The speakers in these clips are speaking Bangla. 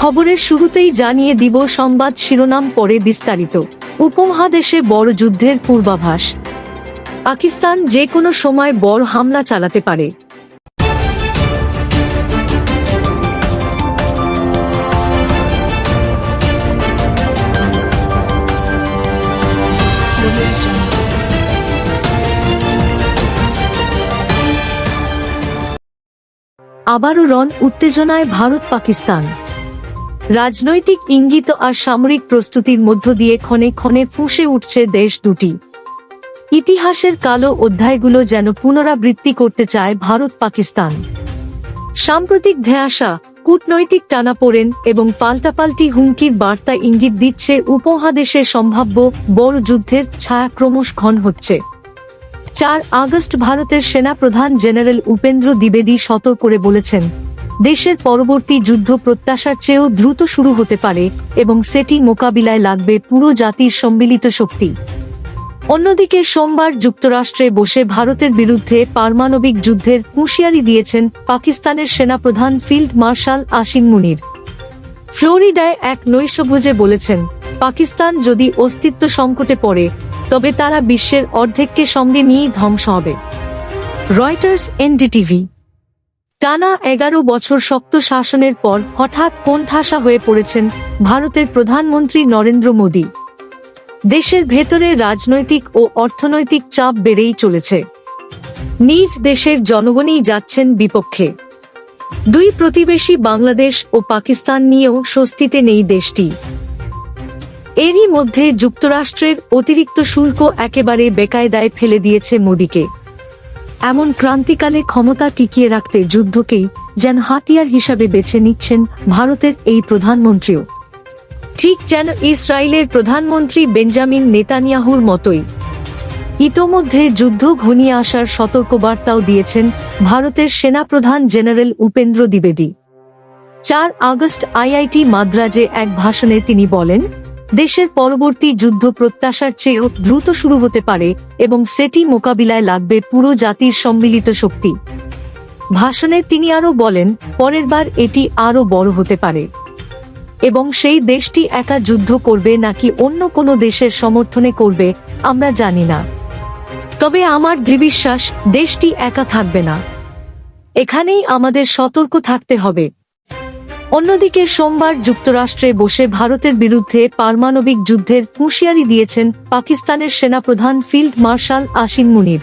খবরের শুরুতেই জানিয়ে দিব সংবাদ শিরোনাম পরে বিস্তারিত। উপমহাদেশে বড় যুদ্ধের পূর্বাভাস। পাকিস্তান যে কোনো সময় বড় হামলা চালাতে পারে। আবারও রন উত্তেজনায় ভারত পাকিস্তান রাজনৈতিক ইঙ্গিত আর সামরিক প্রস্তুতির মধ্য দিয়ে ক্ষণে ক্ষণে ফুঁসে উঠছে দেশ দুটি। ইতিহাসের কালো অধ্যায়গুলো যেন পুনরাবৃত্তি করতে চায় ভারত পাকিস্তান। সাম্প্রতিক ধেয়াসা, কূটনৈতিক টানাপোড়েন এবং পাল্টাপাল্টি হুমকির বার্তা ইঙ্গিত দিচ্ছে উপমহাদেশের সম্ভাব্য বড় যুদ্ধের ছায়া ক্রমশ ঘন হচ্ছে। চার আগস্ট ভারতের সেনা প্রধান জেনারেল উপেন্দ্র দ্বিবেদী সতর্ক করে বলেছেন দেশের পরবর্তী যুদ্ধ প্রত্যাশার চেয়েও দ্রুত শুরু হতে পারে এবং সেটি মোকাবিলায় লাগবে পুরো জাতির সম্মিলিত শক্তি। অন্যদিকে সোমবার যুক্তরাষ্ট্রে বসে ভারতের বিরুদ্ধে পারমাণবিক যুদ্ধের হুঁশিয়ারি দিয়েছেন পাকিস্তানের সেনাপ্রধান ফিল্ড মার্শাল আসিম মুনির। ফ্লোরিডায় এক নৈশভোজে বলেছেন, পাকিস্তান যদি অস্তিত্ব সংকটে পড়ে, তবে তারা বিশ্বের অর্ধেককে সঙ্গে নিয়েই ধ্বংস হবে। রয়টার্স, এনডিটিভি টানা এগারো বছর শক্ত শাসনের পর হঠাৎ কোণঠাসা হয়ে পড়েছেন ভারতের প্রধানমন্ত্রী নরেন্দ্র মোদী। দেশের ভেতরে রাজনৈতিক ও অর্থনৈতিক চাপ বেড়েই চলেছে। নিজ দেশের জনগণই যাচ্ছেন বিপক্ষে। দুই প্রতিবেশী বাংলাদেশ ও পাকিস্তান নিয়েও স্বস্তিতে নেই দেশটি। এরই মধ্যে যুক্তরাষ্ট্রের অতিরিক্ত শুল্ক একেবারে বেকায়দায় ফেলে দিয়েছে মোদীকে। এমন ক্রান্তিকালে ক্ষমতা টিকিয়ে রাখতে যুদ্ধকেই যেন হাতিয়ার হিসাবে বেছে নিচ্ছেন ভারতের এই প্রধানমন্ত্রীও। ঠিক যেন ইসরায়েলের প্রধানমন্ত্রী বেঞ্জামিন নেতানিয়াহুর মতোই। ইতোমধ্যে যুদ্ধ ঘনিয়ে আসার সতর্কবার্তাও দিয়েছেন ভারতের সেনাপ্রধান জেনারেল উপেন্দ্র দ্বিবেদী। চার আগস্ট আইআইটি মাদ্রাজে এক ভাষণে তিনি বলেন দেশের পরবর্তী যুদ্ধ প্রত্যাশার চেয়েও দ্রুত শুরু হতে পারে এবং সেটি মোকাবিলায় লাগবে পুরো জাতির সম্মিলিত শক্তি। ভাষণে তিনি আরও বলেন, পরের বার এটি আরও বড় হতে পারে। এবং সেই দেশটি একা যুদ্ধ করবে নাকি অন্য কোনো দেশের সমর্থনে করবে, আমরা জানি না। তবে আমার দৃঢ়বিশ্বাস, দেশটি একা থাকবে না। এখানেই আমাদের সতর্ক থাকতে হবে। অন্যদিকে সোমবার যুক্তরাষ্ট্রে বসে ভারতের বিরুদ্ধে পারমাণবিক যুদ্ধের হুঁশিয়ারি দিয়েছেন পাকিস্তানের সেনাপ্রধান ফিল্ড মার্শাল আসিম মুনির।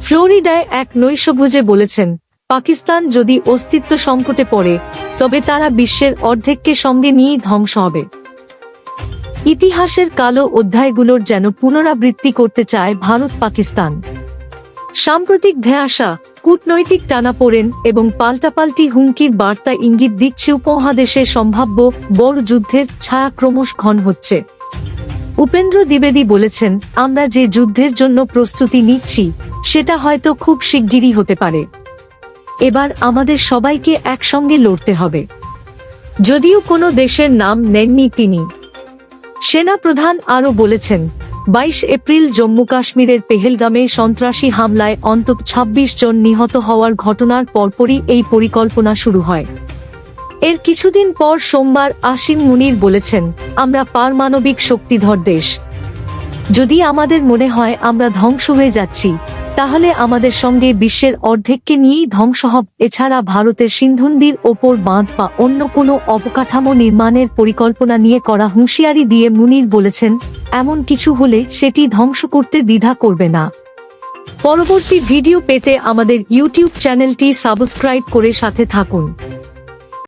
ফ্লোরিডায় এক নৈশভোজে বলেছেন, পাকিস্তান যদি অস্তিত্ব সংকটে পড়ে, তবে তারা বিশ্বের অর্ধেককে সঙ্গে নিয়েই ধ্বংস হবে। ইতিহাসের কালো অধ্যায়গুলোর যেন পুনরাবৃত্তি করতে চায় ভারত পাকিস্তান সাম্প্রতিক ধেয়াসা কূটনৈতিক টানাপোড়েন এবং পাল্টাপাল্টি হুমকির বার্তা ইঙ্গিত দিচ্ছে উপমহাদেশে সম্ভাব্য বড় যুদ্ধের ছায়া ক্রমশ ঘন হচ্ছে। উপেন্দ্র দ্বিবেদী বলেছেন, আমরা যে যুদ্ধের জন্য প্রস্তুতি নিচ্ছি, সেটা হয়তো খুব শিগগিরই হতে পারে। এবার আমাদের সবাইকে একসঙ্গে লড়তে হবে। যদিও কোনো দেশের নাম নেননি তিনি। সেনা প্রধান আরও বলেছেন বাইশ এপ্রিল জম্মু কাশ্মীরের পেহেলগামে সন্ত্রাসী হামলায় অন্তত ২৬ জন নিহত হওয়ার ঘটনার পরপরই এই পরিকল্পনা শুরু হয়। এর কিছুদিন পর সোমবার আসিম মুনির বলেছেন, আমরা পারমাণবিক শক্তিধর দেশ। যদি আমাদের মনে হয় আমরা ধ্বংস হয়ে যাচ্ছি তাহলে আমাদের সঙ্গে বিশ্বের অর্ধেককে নিয়েই ধ্বংস হব। এছাড়া ভারতের সিন্ধুন্দির ওপর বাঁধ বা অন্য কোনো অবকাঠামো নির্মাণের পরিকল্পনা নিয়ে করা হুঁশিয়ারি দিয়ে মুনির বলেছেন, এমন কিছু হলে সেটি ধ্বংস করতে দ্বিধা করবে না। পরবর্তী ভিডিও পেতে আমাদের ইউটিউব চ্যানেলটি সাবস্ক্রাইব করে সাথে থাকুন।